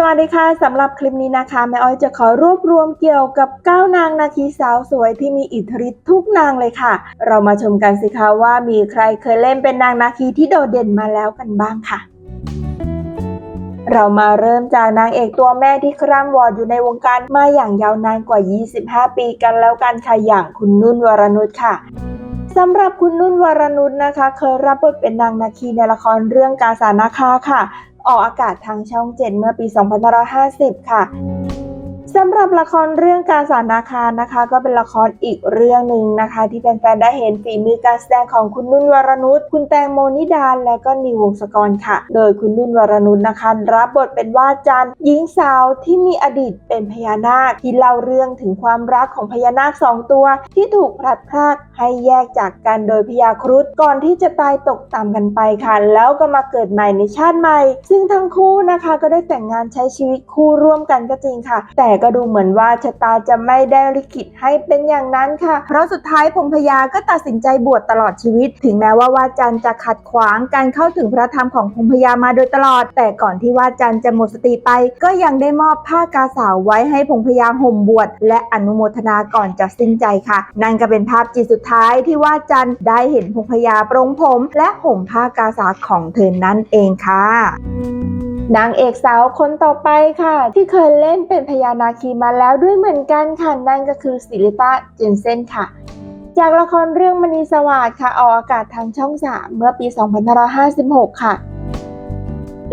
สวัสดีค่ะสำหรับคลิปนี้นะคะแม่อ้อยจะขอรวบรวมเกี่ยวกับ 9 นางนาคีสาวสวยที่มีอิทธิฤทธิ์ทุกนางเลยค่ะ เรามาชมกันสิคะว่ามีใครเคยเล่นเป็นนางนาคีที่โดดเด่นมาแล้วกันบ้างค่ะเรามาเริ่มจากนางเอกตัวแม่ที่คร่ำวอดอยู่ในวงการมาอย่างยาวนานกว่า 25 ปีกันแล้วกันค่ะอย่างคุณนุ่นวรนุชค่ะสำหรับคุณนุ่นวรนุชนะคะ เคยรับบทเป็นนางนาคีในละครเรื่องกาสานาคาค่ะ ออกอากาศทางช่อง 7 เมื่อปี 2550 ค่ะ สำหรับละครเรื่องการสานาคารนะคะ ก็เป็นละครอีกเรื่องหนึ่งนะคะ ที่แฟนๆได้เห็นฝีมือการแสดงของคุณนุ่นวรนุชคุณแตงโมนิดาและก็นิววงศกรค่ะ โดยคุณนุ่นวรนุชนะคะ รับบทเป็นว่าจันหญิงสาวที่มีอดีตเป็นพญานาคที่เล่าเรื่องถึงความรักของพญานาคสองตัว ที่ถูกพลัดพรากให้แยกจากกันโดยพญาครุฑก่อนที่จะตายตกต่ำกันไปค่ะ แล้วก็มาเกิดใหม่ในชาติใหม่ ซึ่งทั้งคู่นะคะก็ได้แต่งงานใช้ชีวิตคู่ร่วมกันก็จริงค่ะ แต่ก็ดูเหมือนว่าชะตาจะไม่ได้ลิขิตให้เป็นอย่างนั้นค่ะ เพราะสุดท้ายพงพยาก็ตัดสินใจบวชตลอดชีวิต ถึงแม้ว่าวาจันจะขัดขวางการเข้าถึงพระธรรมของพงพยามาโดยตลอด แต่ก่อนที่วาจันจะหมดสติไป ก็ยังได้มอบผ้ากาสาวไว้ให้พงพยาห่มบวชและอนุโมทนาก่อนจะสิ้นใจค่ะ นั่นก็เป็นภาพจิตสุดท้ายที่วาจันได้เห็นพงพยาปรงผม และห่มผ้ากาสาของเธอนั่นเองค่ะ นางเอกสาวคนต่อไปค่ะ ที่เคยเล่นเป็นพญานาคีมาแล้วด้วยเหมือนกันค่ะ นั่นก็คือศิลิตาเจนเซนค่ะ จากละครเรื่องมณีสวัสดิ์ค่ะออกอากาศทางช่อง 3 เมื่อปี 2556 ค่ะ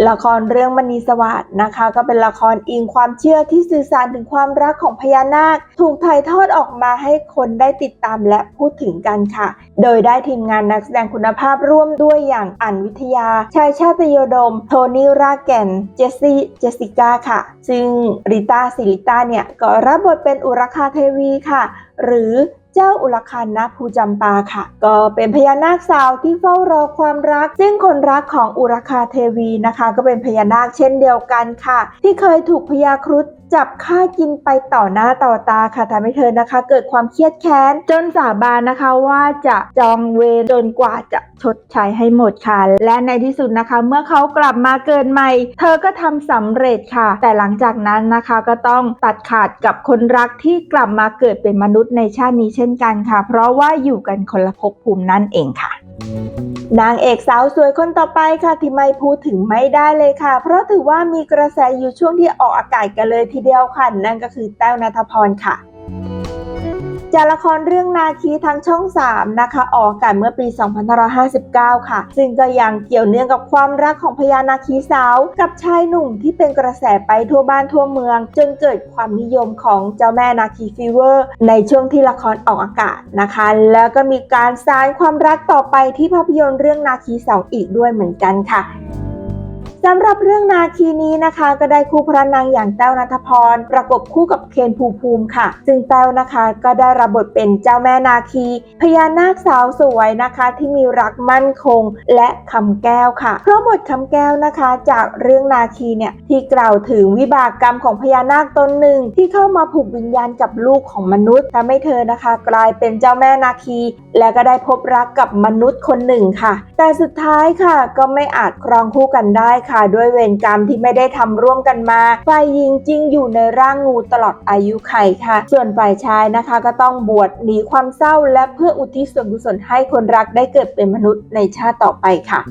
ละครเรื่องมณีสวัสด์นะคะ ก็เป็นละครอิงความเชื่อที่สื่อสารถึงความรักของพญานาค ถูกถ่ายทอดออกมาให้คนได้ติดตามและพูดถึงกันค่ะ โดยได้ทีมงานนักแสดงคุณภาพร่วมด้วยอย่างอันวิทยา ชายชาติโยดม โทนี่รากแก่น เจสซี่ เจสสิก้าค่ะ ซึ่งริต้าสิริต้าเนี่ยก็รับบทเป็นอุรคาเทวีค่ะ หรือ เจ้าอุลคันนะภูจำปาค่ะ ก็เป็นพญานาคสาวที่เฝ้ารอความรัก ซึ่งคนรักของอุรคาเทวีนะคะ ก็เป็นพญานาคเช่นเดียวกันค่ะ ที่เคยถูกพญาครุฑจับฆ่ากินไปต่อหน้าต่อตาค่ะทำให้เธอนะคะ เกิดความเครียดแค้นจนสาบานนะคะว่าจะจองเวรจนกว่าจะชดใช้ให้หมดค่ะ และในที่สุดนะคะ เมื่อเขากลับมาเกิดใหม่ เธอก็ทำสำเร็จค่ะ แต่หลังจากนั้นนะคะก็ต้องตัดขาดกับคนรักที่กลับมาเกิดเป็นมนุษย์ในชาตินี้เช่นกันค่ะ เพราะว่าอยู่กันคนละภพภูมินั่นเองค่ะ นางเอกสาวสวยคนต่อไปค่ะที่ไม่พูดถึงไม่ได้เลยค่ะ เพราะถือว่ามีกระแสอยู่ช่วงที่ออกอากาศกันเลยทีเดียวค่ะ นั่นก็คือแต้วนัทพรค่ะ จากละครเรื่องนาคีทางช่อง 3 นะคะ ออกอากาศเมื่อปี 2559 ค่ะ ซึ่งก็ยังเกี่ยวเนื่องกับความรักของพญานาคีสาว กับชายหนุ่มที่เป็นกระแสไปทั่วบ้านทั่วเมือง จนเกิดความนิยมของเจ้าแม่นาคีฟีเวอร์ ในช่วงที่ละครออกอากาศนะคะ แล้วก็มีการสานความรักต่อไปที่ภาพยนตร์เรื่องนาคีสองอีกด้วยเหมือนกันค่ะ สำหรับเรื่องนาคีนี้นะคะ ก็ได้คู่พระนางอย่างแต้วนัทพร ประกบคู่กับเคนภูภูมิค่ะ ซึ่งแต้วนะคะก็ได้รับบทเป็นเจ้าแม่นาคี พญานาคสาวสวยนะคะที่มีรักมั่นคงและคำแก้วค่ะ เพราะบทคำแก้วนะคะจากเรื่องนาคีเนี่ยที่กล่าวถึงวิบากกรรมของพญานาคตนหนึ่ง ที่เข้ามาผูกวิญญาณกับลูกของมนุษย์ทำให้เธอนะคะ กลายเป็นเจ้าแม่นาคี และก็ได้พบรักกับมนุษย์คนหนึ่งค่ะ แต่สุดท้ายค่ะก็ไม่อาจครองคู่กันได้ค่ะด้วยเวรกรรมที่ไม่ได้ทำร่วมกันมาฝ่ายหญิงจริงอยู่ในร่างงูตลอดอายุไขค่ะ ส่วนฝ่ายชายนะคะก็ต้องบวชหนีความเศร้า และเพื่ออุทิศส่วนกุศลให้คนรักได้เกิดเป็นมนุษย์ในชาติต่อไปค่ะ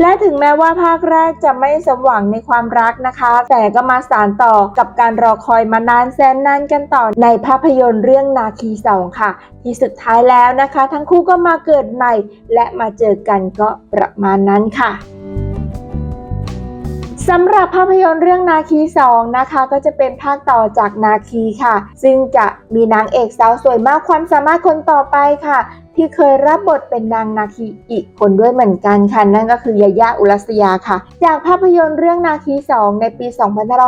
และถึงแม้ว่าภาคแรกจะไม่สมหวังในความรักนะคะ แต่ก็มาสานต่อกับการรอคอยมานานแสนนานกันต่อในภาพยนตร์เรื่องนาคีสองค่ะ ที่สุดท้ายแล้วนะคะ ทั้งคู่ก็มาเกิดใหม่ และมาเจอกันก็ประมาณนั้นค่ะ สำหรับภาพยนตร์เรื่องนาคี2นะคะ ก็จะเป็นภาคต่อจากนาคีค่ะ ซึ่งจะมีนางเอกสาวสวยมากความสามารถคนต่อไปค่ะ ที่เคยรับบทเป็นนางนาคีอีกคนด้วยเหมือนกันค่ะ นั่นก็คือยายาอุรัสยาค่ะ จากภาพยนตร์เรื่องนาคี 2 ในปี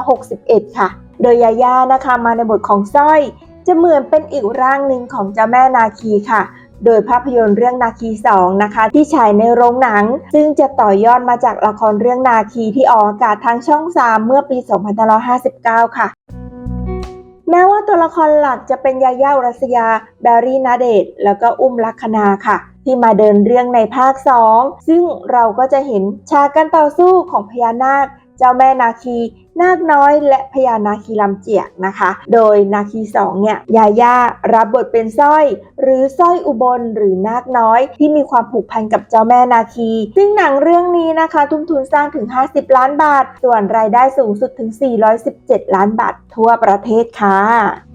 2561 ค่ะ โดยยายานะคะมาในบทของสร้อย จะเหมือนเป็นอีกร่างหนึ่งของเจ้าแม่นาคีค่ะ โดยภาพยนตร์เรื่องนาคี 2 นะคะ ที่ฉายในโรงหนัง ซึ่งจะต่อยอดมาจากละครเรื่องนาคีที่ออกอากาศทางช่อง 3 เมื่อปี 2559 ค่ะแม้ว่าตัวละครหลักจะเป็นยาย่ารัสยา แบรี่นาเดชน์แล้วก็อุ้มลักษณาค่ะ ที่มาเดินเรื่องในภาค 2 ซึ่งเราก็จะเห็นฉากการต่อสู้ของพญานาค เจ้าแม่นาคีนาคน้อยและพญานาคีลำเจียกนะคะ โดยนาคีสองเนี่ยยาย่ารับบทเป็นสร้อย หรือสร้อยอุบลหรือนาคน้อย ที่มีความผูกพันกับเจ้าแม่นาคี ซึ่งหนังเรื่องนี้นะคะ ทุ่มทุนสร้างถึง 50 ล้านบาท ส่วนรายได้สูงสุดถึง 417 ล้านบาททั่วประเทศค่ะ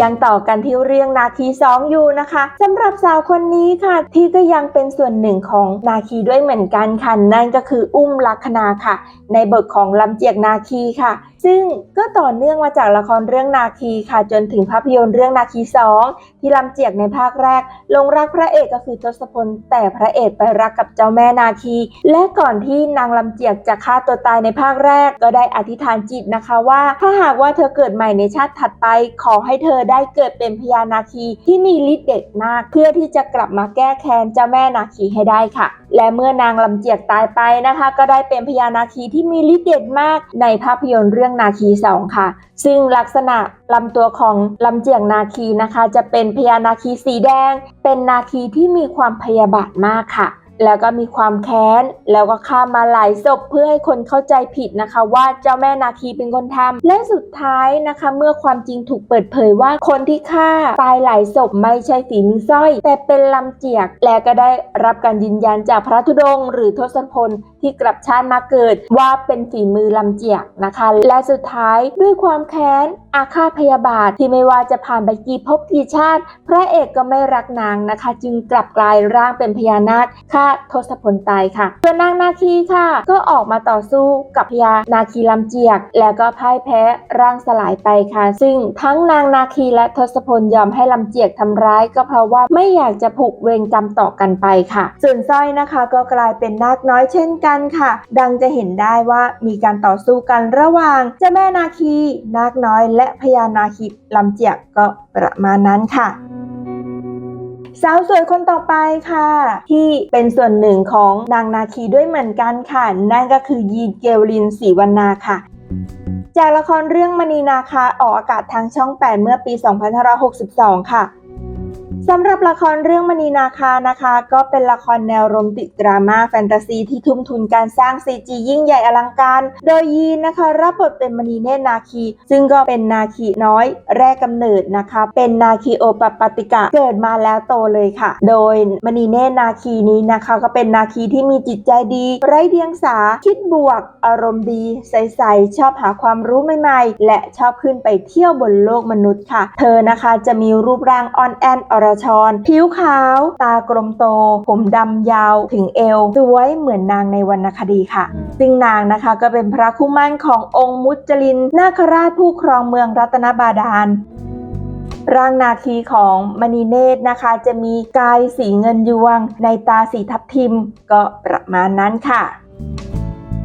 ยังต่อกันที่เรื่องนาคีสองอยู่นะคะสำหรับสาวคนนี้ค่ะ ที่ก็ยังเป็นส่วนหนึ่งของนาคีด้วยเหมือนกันค่ะนั่นก็คืออุ้มลักษณาค่ะ ในบทของลำเจียกนาคีค่ะซึ่งก็ต่อเนื่องมาจากละครเรื่องนาคีค่ะจนถึงภาพยนตร์เรื่องนาคีสองที่ลำเจียกในภาคแรก ลงรักพระเอกก็คือทศพล แต่พระเอกไปรักกับเจ้าแม่นาคี และก่อนที่นางลำเจียกจะฆ่าตัวตายในภาคแรก ก็ได้อธิษฐานจิตนะคะว่า ถ้าหากว่าเธอเกิดใหม่ในชาติถัดไป ขอให้เธอได้เกิดเป็นพญานาคีที่มีฤทธิ์เด็ดมากเพื่อที่จะกลับมาแก้แค้นเจ้าแม่นาคีให้ได้ค่ะ และเมื่อนางลำเจียกตายไปนะคะ ก็ได้เป็นพญานาคีที่มีฤทธิ์เด็ดมากในภาพยนตร์เรื่องนาคีสองค่ะ ซึ่งลักษณะลำตัวของลำเจียกนาคีนะคะ จะเป็นพญานาคีสีแดง เป็นนาคีที่มีความพยาบาทมากค่ะ แล้วก็มีความแค้น แล้วก็ฆ่ามาหลายศพเพื่อให้คนเข้าใจผิดนะคะ ว่าเจ้าแม่นาคีเป็นคนทำและสุดท้ายนะคะ เมื่อความจริงถูกเปิดเผยว่าคนที่ฆ่าตายหลายศพไม่ใช่ฝีมือสร้อย แต่เป็นลำเจียก และก็ได้รับการยืนยันจากพระธุดงค์หรือทศพลที่กลับชาติมาเกิดว่าเป็นฝีมือลำเจียกนะคะ และสุดท้ายด้วยความแค้นอาฆาตพยาบาทที่ไม่ว่าจะผ่านไปกี่ภพกี่ชาติ พระเอกก็ไม่รักนางนะคะ จึงกลับกลายร่างเป็นพญานาคฆ่าทศพลตายค่ะส่วนนางนาคีค่ะ ก็ออกมาต่อสู้กับพญานาคีลำเจียก แล้วก็พ่ายแพ้ร่างสลายไปค่ะ ซึ่งทั้งนางนาคีและทศพลยอมให้ลำเจียกทำร้าย ก็เพราะว่าไม่อยากจะผูกเวรกรรมต่อกันไปค่ะ ส่วนสร้อยนะคะ ก็กลายเป็นนาคน้อยเช่นกันค่ะ ดังจะเห็นได้ว่ามีการต่อสู้กันระหว่างเจ้าแม่นาคี นาคน้อย และพญานาคีลำเจียกก็ประมาณนั้นค่ะสาวสวยคนต่อไปค่ะ ที่เป็นส่วนหนึ่งของนางนาคีด้วยเหมือนกันค่ะ นั่นก็คือยีนเกลลินศรีวรรณาค่ะ จากละครเรื่องมณีนาคาออกอากาศทางช่อง 8 เมื่อปี 2562 ค่ะ สำหรับละครเรื่องมณีนาคานะคะ ก็เป็นละครแนวโรมติดราม่าแฟนตาซีที่ทุ่มทุนการสร้าง CG ยิ่งใหญ่อลังการ โดยยีนนะคะ รับบทเป็นมณีเนตรนาคี ซึ่งก็เป็นนาคีน้อยแรกกำเนิดนะคะ เป็นนาคีโอปปติกะเกิดมาแล้วโตเลยค่ะ โดยมณีเนตรนาคีนี้นะคะ ก็เป็นนาคีที่มีจิตใจดี ไร้เดียงสาคิดบวก อารมณ์ดีใสๆชอบหาความรู้ใหม่ๆ และชอบขึ้นไปเที่ยวบนโลกมนุษย์ค่ะ เธอนะคะจะมีรูปร่างอ่อนแอนอรชร ผิวขาว ตากลมโต ผมดำยาวถึงเอว สวยเหมือนนางในวรรณคดีค่ะ ซึ่งนางนะคะก็เป็นพระคู่มั่นขององค์มุจลิน นาคราชผู้ครองเมืองรัตนบาดาลร่างนาคีของมณีเนตรนะคะ จะมีกายสีเงินยวง ในตาสีทับทิม ก็ประมาณนั้นค่ะ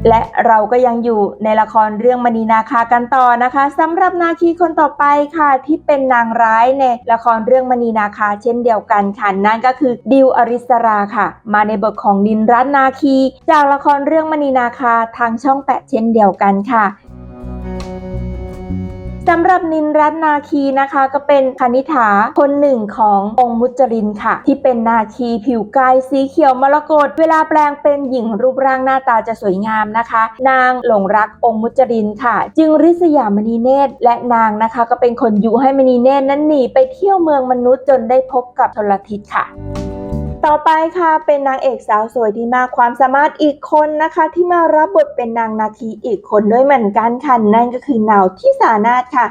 และเราก็ยังอยู่ในละครเรื่องมณีนาคากันต่อนะคะสำหรับนาคีคนต่อไปค่ะ ที่เป็นนางร้ายในละครเรื่องมณีนาคาเช่นเดียวกันค่ะนั่นก็คือดิวอริสราค่ะ มาในบทของนินรัตนนาคี จากละครเรื่องมณีนาคาทางช่องแปดเช่นเดียวกันค่ะ สำหรับนินรัตน์นาคีนะคะ ก็เป็นคณิฐาคนหนึ่งขององค์มุจรินค่ะ ที่เป็นนาคีผิวกายสีเขียวมรกตเวลาแปลงเป็นหญิงรูปร่างหน้าตาจะสวยงามนะคะ นางหลงรักองค์มุจรินค่ะ จึงริษยามณีเนตรและนางนะคะ ก็เป็นคนยุให้มณีเนตรนั้นหนีไปเที่ยวเมืองมนุษย์จนได้พบกับชลทิศค่ะ ต่อไปค่ะเป็นนางเอกสาวสวยที่มากความสามารถอีกคนนะคะ ที่มารับบทเป็นนางนาคีอีกคนด้วยเหมือนกันค่ะนั่นก็คือนาวที่สานาถค่ะ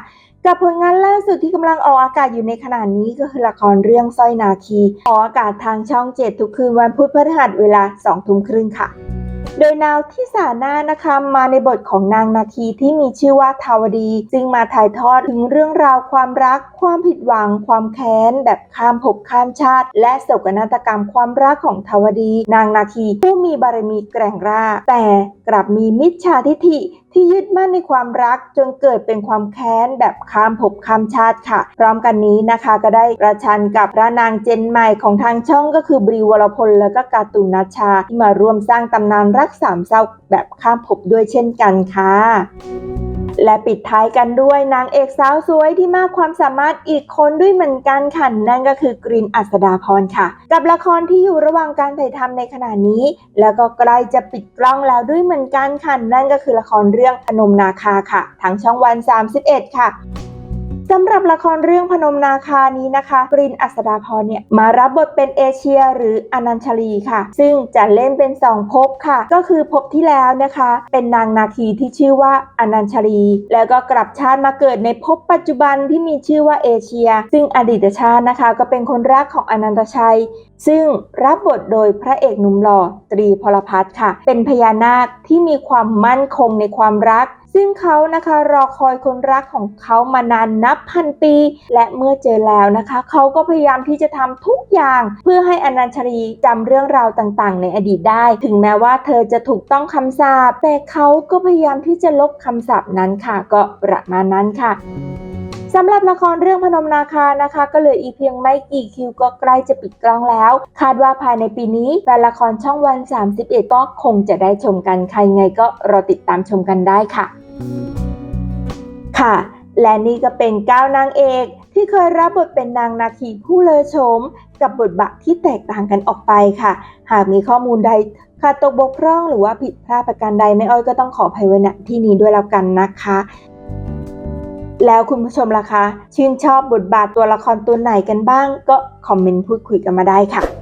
กับผลงานล่าสุดที่กำลังออกอากาศอยู่ในขณะนี้ก็คือละครเรื่องสร้อยนาคีออกอากาศทางช่องเจ็ดทุกคืนวันพุธพฤหัสเวลาสองทุ่มครึ่งค่ะ ดยนาวที่สานานะคะมาในบทของนางนาคีที่มีชื่อว่าทาวดีจึงมาถ่ายทอดถึงเรื่องราวความรัก ความผิดหวัง ความแค้น แบบข้ามภพข้ามชาติ และโศกนาฏกรรมความรักของทาวดี นางนาคีผู้มีบารมีแกร่งร่าแต่กลับมีมิจฉาทิฐิ ที่ยึดมั่นในความรักจนเกิดเป็นความแค้นแบบข้ามภพข้ามชาติค่ะ พร้อมกันนี้นะคะก็ได้ประชันกับพระนางเจนใหม่ของทางช่องก็คือบรีวรพลและก็กาตูนนัชาที่มาร่วมสร้างตำนานรักสามเศร้าแบบข้ามภพด้วยเช่นกันค่ะ และปิดท้ายกันด้วยนางเอกสาวสวยที่มากความสามารถอีกคนด้วยเหมือนกันค่ะนั่นก็คือกรีนอัศดาพรค่ะ กับละครที่อยู่ระหว่างการถ่ายทำในขณะนี้ แล้วก็ใกล้จะปิดกล้องแล้วด้วยเหมือนกันค่ะนั่นก็คือละครเรื่องพนมนาคาค่ะทางช่องวัน 31 ค่ะ สำหรับละครเรื่องพนมนาคานี้นะคะ กรินอัศดาพรเนี่ยมารับบทเป็นเอเชีย หรืออนัญชลีค่ะ ซึ่งจะเล่นเป็นสองภพค่ะ ก็คือภพที่แล้วนะคะ เป็นนางนาคีที่ชื่อว่าอนัญชลี แล้วก็กลับชาติมาเกิดในภพปัจจุบันที่มีชื่อว่าเอเชีย ซึ่งอดีตชาตินะคะ ก็เป็นคนรักของอนันตชัย ซึ่งรับบทโดยพระเอกหนุ่มหล่อตรีพลพัฒน์ค่ะ เป็นพญานาคที่มีความมั่นคงในความรัก ซึ่งเขานะคะรอคอยคนรักของเขามานานนับพันปี และเมื่อเจอแล้วนะคะ เขาก็พยายามที่จะทำทุกอย่าง เพื่อให้อนัญชลีจำเรื่องราวต่างๆ ในอดีตได้ ถึงแม้ว่าเธอจะถูกต้องคำสาปแต่เขาก็พยายามที่จะลบคำสาปนั้นค่ะ ก็ประมาณนั้นค่ะสำหรับละครเรื่องพนมนาคานะคะ ก็เหลืออีกเพียงไม่กี่คิวก็ใกล้จะปิดกล้องแล้ว คาดว่าภายในปีนี้แฟนละครช่องวัน 31 ก็คงจะได้ชมกันใครไงก็รอติดตามชมกันได้ค่ะ ค่ะ และนี่ก็เป็นก้าวนางเอกที่เคยรับบทเป็นนางนาคีผู้เลอโฉมกับบทบาทที่แตกต่างกันออกไปค่ะ หากมีข้อมูลใดขาดตกบกพร่องหรือว่าผิดพลาดประการใดแม่อ้อยก็ต้องขออภัยไว้ณที่นี้ด้วยแล้วกันนะคะ แล้วคุณผู้ชมล่ะคะ ชื่นชอบบทบาทตัวละครตัวไหนกันบ้าง ก็คอมเมนต์พูดคุยกันมาได้ค่ะ